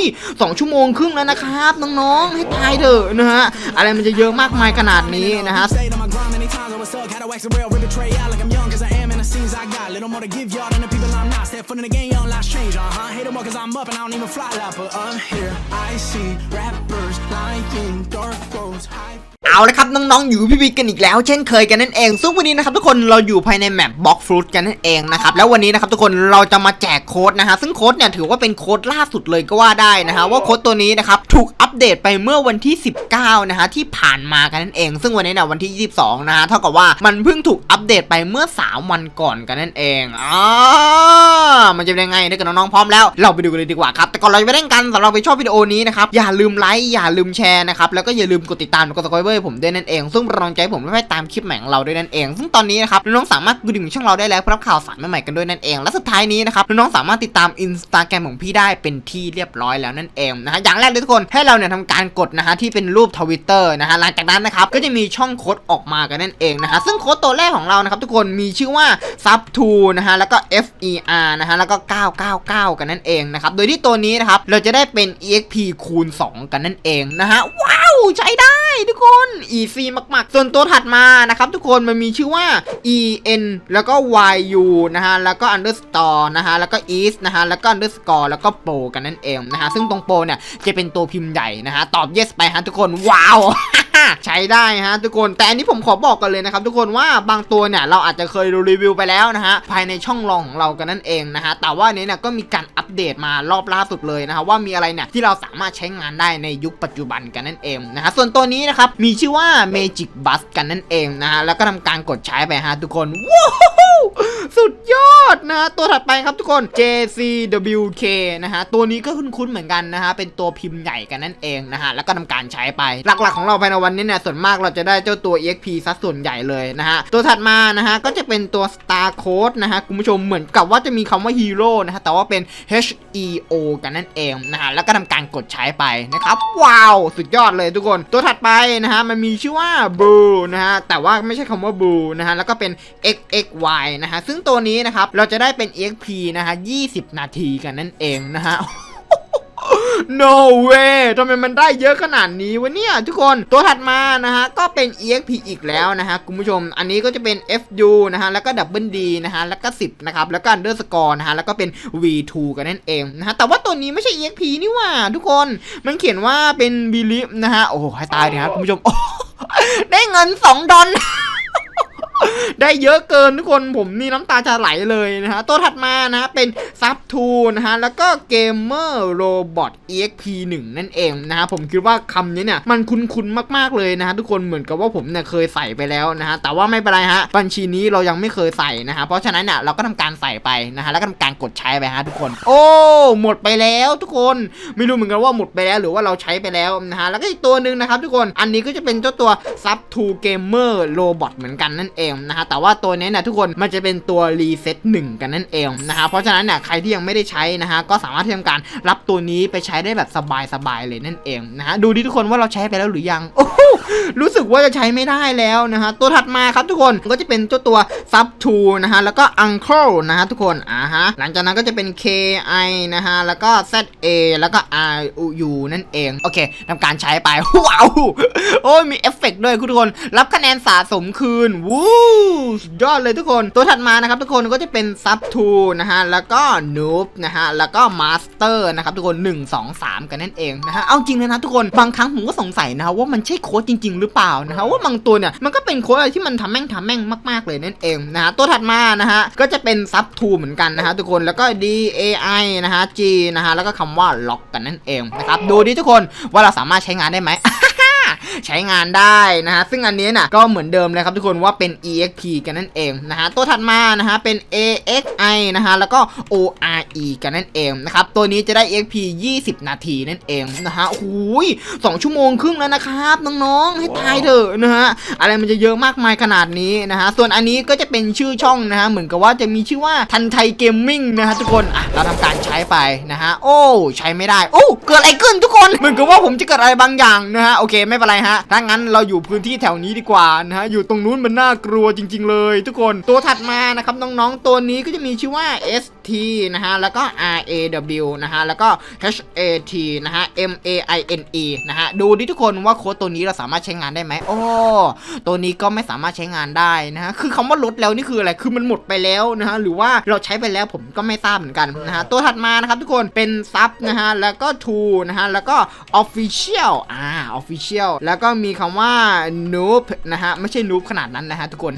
ยสองชั่วโมงครึ่งแล้วนะครับน้องๆให้ตายเถอะนะฮะอะไรมันจะเยอะมากมายขนาดนี้นะฮะ I'm เอาละครับน้องๆอยู่พี่บิ๊กกันอีกแล้ว เช่นเคยกันนั่นเอง ซึ่งวันนี้นะครับทุกคนเราอยู่ภายในแมปบล็อกฟรุตกันนั่นเองนะครับแล้ววันนี้นะครับทุกคนเราจะมาแจกโค้ดนะฮะซึ่งโค้ดเนี่ยถือว่าเป็นโค้ดล่าสุดเลยก็ว่าได้นะฮะว่าโค้ดตัวนี้นะครับถูกอัปเดตไปเมื่อวันที่ 19นะฮะที่ผ่านมากันนั่นเอง ซึ่งวันนี้เนี่ยวันที่ 22นะฮะเท่ากับว่ามันเพิ่งถูกอัปเดตไปเมื่อ 3 วันก่อนกันนั่นเองอ่ามันจะเป็นยังไงถ้าเกิดน้องๆพร้อมแล้วเราไปดูกันเลยดีกว่าครับแต่ก่อนเราจะไปเล่นกันสำหรับไปชอบวิดีโอนี้นะครับอย่าลืมไลค์อย่าลืมแชร์นะครับแล้วก็อย่าลืมกดติดตามกด subscribe ให้ผมด้วยนั่นเอง ซึ่งเป็นกำลังใจผมไม่ตามคลิปใหม่ของเราด้วยนั่นเอง ซึ่งตอนนี้นะครับน้องสามารถกดดิ่งช่องเราได้แล้วเพื่อรับข่าวสารใหม่ๆกันด้วยนั่นเอง และสุดท้ายนี้นะครับน้องสามารถติดตามอินสตาแกรมของพี่ได้เป็นที่เรียบร้อยแล้วนั่นเองนะฮะอย่างแรกเลยทุกคนให้เราเนี่ยทำการกดนะฮะที่เป็นรูปทวิตเตอร์นะฮะหลังจากนั้นนะครับก็จะมีช่องโค้ดออกมากันนั่นเองนะฮะซึ่งโค้ดตัวแรกของเรานะครับทุกคนมีชื่อว่า sub 2นะฮะแล้วก็ fer นะฮะแล้วก็ 999 กันนั่นเองนะครับโดยที่ตัวนี้นะครับเราจะได้เป็น exp คูณ 2 กันนั่นเองนะฮะว้าวใช้ได้ ทุกคน easy มาก ๆ ส่วนตัวถัดมานะครับทุกคนมันมีชื่อว่า en แล้วก็ yu นะฮะแล้วก็ underscore นะฮะแล้วก็ is นะฮะแล้วก็ underscore แล้วก็โป้กันนั่นเองนะฮะซึ่งตรงโป้เนี่ยจะเป็นตัวพิมพ์ใหญ่นะฮะตอบ yes ไปฮะทุกคนว้าว ใช้ได้ฮะทุกคนแต่อันนี้ผมขอบอกกันเลยนะครับทุกคนว่าบางตัวเนี่ยเราอาจจะเคยรีวิวไปแล้วนะฮะภายในช่องรองของเรากันนั่นเองนะฮะแต่ว่าอันนี้เนี่ยก็มีการอัปเดตมารอบล่าสุดเลยนะฮะว่ามีอะไรเนี่ยที่เราสามารถใช้งานได้ในยุคปัจจุบันกันนั่นเองนะฮะส่วนตัวนี้นะครับมีชื่อว่า Magic Bus กันนั่นเองนะฮะแล้วก็ทำการกดใช้ไปฮะทุกคนว้า สุดยอดนะฮะตัวถัดไปครับทุกคน JCWK นะฮะ ตัวนี้ก็คุ้นๆเหมือนกันนะฮะ เป็นตัวพิมพ์ใหญ่กันนั่นเองนะฮะ แล้วก็ทำการใช้ไป หลักๆของเราภายในวันนี้เนี่ยส่วนมากเราจะได้เจ้าตัว EXP ซะส่วนใหญ่เลยนะฮะ ตัวถัดมานะฮะ ก็จะเป็นตัว Star Code นะฮะ คุณผู้ชมเหมือนกับว่าจะมีคำว่าฮีโร่นะฮะ แต่ว่าเป็น HEO กันนั่นเองนะฮะ แล้วก็ทำการกดใช้ไปนะครับ ว้าว สุดยอดเลยทุกคน ตัวถัดไปนะฮะ มันมีชื่อว่า Blue นะฮะ แต่ว่าไม่ใช่คำว่า Blue นะฮะ แล้วก็เป็น XXY นะฮะซึ่งตัวนี้นะครับเราจะได้เป็น XP นะฮะ20 นาทีกันนั่นเองนะฮะ no way ทำไมมันได้เยอะขนาดนี้วะเนี่ยทุกคนตัวถัดมานะฮะก็เป็น exp อีกแล้วนะฮะคุณผู้ชม อันนี้ก็จะเป็น fu นะฮะแล้วก็ double d นะฮะแล้วก็ 10 นะครับ แล้วก็ underscore นะฮะแล้วก็เป็น v2 กันนั่นเองนะฮะแต่ว่าตัวนี้ไม่ใช่ exp นี่หว่า ทุกคนมันเขียนว่าเป็น belief นะฮะโอ้โหให้ตายเลยครับคุณผู้ชมได้เงิน 2 ดอล ได้เยอะเกินทุกคนผมนี่น้ำตาจะไหลเลยนะฮะ ตัวถัดมานะฮะ เป็นซับทูนะฮะ แล้วก็เกมเมอร์โรบอท exp 1นั่นเองนะฮะ ผมคิดว่าคำนี้เนี่ย มันคุ้นๆมากๆเลยนะฮะ ทุกคนเหมือนกับว่าผมเนี่ยเคยใส่ไปแล้วนะฮะ แต่ว่าไม่เป็นไรฮะ บัญชีนี้เรายังไม่เคยใส่นะฮะ เพราะฉะนั้นเนี่ยเราก็ทำการใส่ไปนะฮะ แล้วก็ทำการกดใช้ไปฮะทุกคน โอ้ หมดไปแล้วทุกคน ไม่รู้เหมือนกันว่าหมดไปแล้วหรือว่าเราใช้ไปแล้วนะฮะ แล้วก็อีกตัวหนึ่งนะครับทุกคน อันนี้ก็จะเป็นเจ้าตัว Sub 2 Gamer Robot เหมือนกันนั่นเองนะฮะแต่ว่าตัวนี้เนี่ยทุกคนมันจะเป็นตัวรีเซ็ตหนึ่งกันนั่นเองนะฮะเพราะฉะนั้นเนี่ยใครที่ยังไม่ได้ใช้นะฮะก็สามารถที่ทำการรับตัวนี้ไปใช้ได้แบบสบายๆเลยนั่นเองนะฮะดูดิทุกคนว่าเราใช้ไปแล้วหรือยังโอ้ รู้สึกว่าจะใช้ไม่ได้แล้วนะฮะตัวถัดมาครับทุกคนก็จะเป็นเจ้าตัว Sub 2นะฮะแล้วก็ Uncle นะฮะทุกคนอ่าฮะหลังจากนั้นก็จะเป็น KI นะฮะแล้วก็ ZA แล้วก็ RU นั่นเอง โอเคทำการใช้ไปว้าวโอ้ยมีเอฟเฟกต์ด้วยทุกคน รับคะแนนสะสมคืนวู้สุดยอดเลยทุกคน ตัวถัดมานะครับทุกคนก็จะเป็น Sub 2นะฮะแล้วก็ Noob นะฮะแล้วก็ Master นะครับทุกคน 1 2 3 กันนั่นเองนะฮะเอาจริงเลยนะทุกคนบางครั้งผมก็สงสัยนะฮะว่ามันใช่โค้ดจริง ๆ หรือเปล่านะฮะว่าบางตัวเนี่ยมันก็เป็นโค้ดอะไรที่มันทำแม่งทำแม่งมากๆเลยนั่นเองนะฮะตัวถัดมานะฮะก็จะเป็นซับทูเหมือนกันนะฮะทุกคนแล้วก็ D A I นะฮะ G นะฮะแล้วก็คำว่าล็อกกันนั่นเองนะครับดูดิทุกคนว่าเราสามารถใช้งานได้ไหม ใช้งานได้นะฮะซึ่งอันนี้น่ะก็เหมือนเดิมเลยครับทุกคนว่าเป็น exp กันนั่นเองนะฮะตัวถัดมานะฮะเป็น axi นะฮะแล้วก็ ore กันนั่นเองนะครับตัวนี้จะได้ exp 20 นาทีนั่นเองนะฮะโอ้ยสองชั่วโมงครึ่งแล้วนะครับน้องๆให้ทายเถอะนะฮะอะไรมันจะเยอะมากมายขนาดนี้นะฮะส่วนอันนี้ก็จะเป็นชื่อช่องนะฮะเหมือนกับว่าจะมีชื่อว่าทันไทยเกมมิ่งนะฮะทุกคนอะเราทำการใช้ไปนะฮะโอ้ใช้ไม่ได้โอ้เกิดอะไรขึ้นทุกคนเหมือนกับว่าผมจะเกิดอะไรบางอย่างนะฮะโอเคไม่เป็นไรฮะฮะถ้างั้นเราอยู่พื้นที่แถวนี้ดีกว่านะฮะอยู่ตรงนู้นมันน่ากลัวจริง ๆ เลย ทุกคนตัวถัดมานะครับน้องๆตัวนี้ก็จะมีชื่อว่า ST นะฮะแล้วก็ RAW นะฮะแล้วก็ HAT นะฮะ MAINE นะฮะดูดิทุกคนว่าโค้ดตัวนี้เราสามารถใช้งานได้ไหมโอ้ตัวนี้ก็ไม่สามารถใช้งานได้นะฮะคือคำว่าลดแล้วนี่คืออะไรคือมันหมดไปแล้วนะฮะหรือว่าเราใช้ไปแล้วผมก็ไม่ทราบเหมือนกันนะฮะตัวถัดมานะครับทุกคนเป็นซับนะฮะแล้วก็ to นะฮะแล้วก็ official อ่า official แล้วก็มีคำว่า noob นะฮะ ไม่ใช่ noob ขนาดนั้นนะฮะทุกคน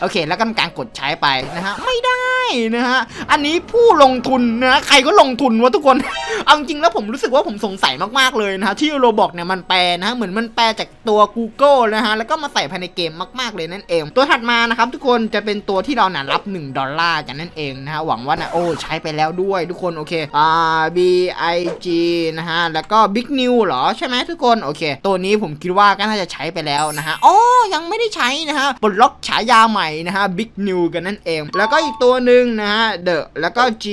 โอเค แล้วก็ทำการกดใช้ไปนะฮะ ไม่ได้ นะฮะ อันนี้ผู้ลงทุนนะใครก็ลงทุนวะทุกคน เอาจริงแล้วผมรู้สึกว่าผมสงสัยมากๆเลยนะฮะที่โรบอกเนี่ยมันแปลนะฮะเหมือนมันแปลจากตัว Google นะฮะแล้วก็มาใส่ภายในเกมมากๆเลยนั่นเอง ตัวถัดมานะครับทุกคนจะเป็นตัวที่เราเนี่ยรับ 1 ดอลลาร์กันนั่นเองนะฮะหวังว่านะโอ้ใช้ไปแล้วด้วยทุกคนโอเคอ่า B I G นะฮะแล้วก็ Big New เหรอใช่ไหมทุกคนโอเค ตัวนี้ผมคิดว่าก็น่าจะใช้ไปแล้วนะฮะอ๋อยังไม่ได้ใช้นะฮะปลดล็อกฉายาใหม่นะฮะ Big New กันนั่นเอง แล้วก็อีกตัวหนึ่งนะฮะ The แล้วก็ G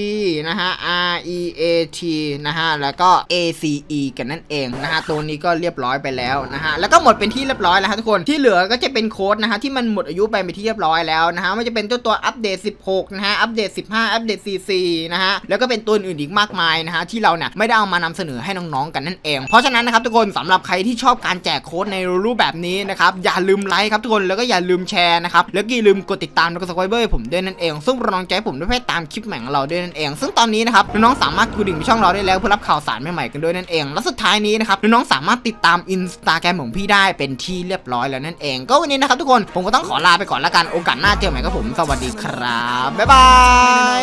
นะฮะ R E A T นะฮะ แล้วก็ A C E กันนั่นเองนะฮะ ตัวนี้ก็เรียบร้อยไปแล้วนะฮะ แล้วก็หมดเป็นที่เรียบร้อยแล้วฮะทุกคน ที่เหลือก็จะเป็นโค้ดนะฮะที่มันหมดอายุไปเป็นที่เรียบร้อยแล้วนะฮะไม่ว่าจะเป็นตัวตัวอัปเดต 16 นะฮะ อัปเดต 15 อัปเดต44นะฮะ แล้วก็เป็นตัวอื่นอีกมากมายนะฮะที่เราเนี่ยไม่ได้เอามานำเสนอให้น้องๆกันนั่นเอง เพราะฉะนั้นนะครับทุกคนสำหรับใครที่ชอบการแจกโค้ดในรูปแบบนี้นะครับอย่าลืมไลค์ครับทุกคนแล้วก็อย่าลืมแชร์นะครับแล้วก็อย่าลืมกดติดตามแล้วก็สไครเบอร์ผมด้วยนั่นเองซึ่งเป็นกำลังจผมด้วยเพื่อตามคลิปใหม่ของเราด้วยนั่นเอง ซึ่งตอนนี้นะครับน้องสามารถกดดิ่งไปช่องเราได้แล้วเพื่อรับข่าวสารใหม่ๆกันด้วยนั่นเอง และสุดท้ายนี้นะครับน้องสามารถติดตามอินสตาแกรมของพี่ได้เป็นที่เรียบร้อยแล้วนั่นเอง ก็วันนี้นะครับทุกคนผมก็ต้องขอลาไปก่อนละกันโอกาสหน้าเจอใหม่กับผมสวัสดีครับบ๊ายบาย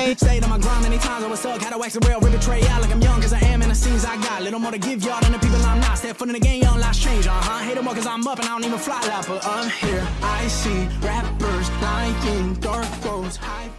I'm here. I see rappers lying, dark roads, high.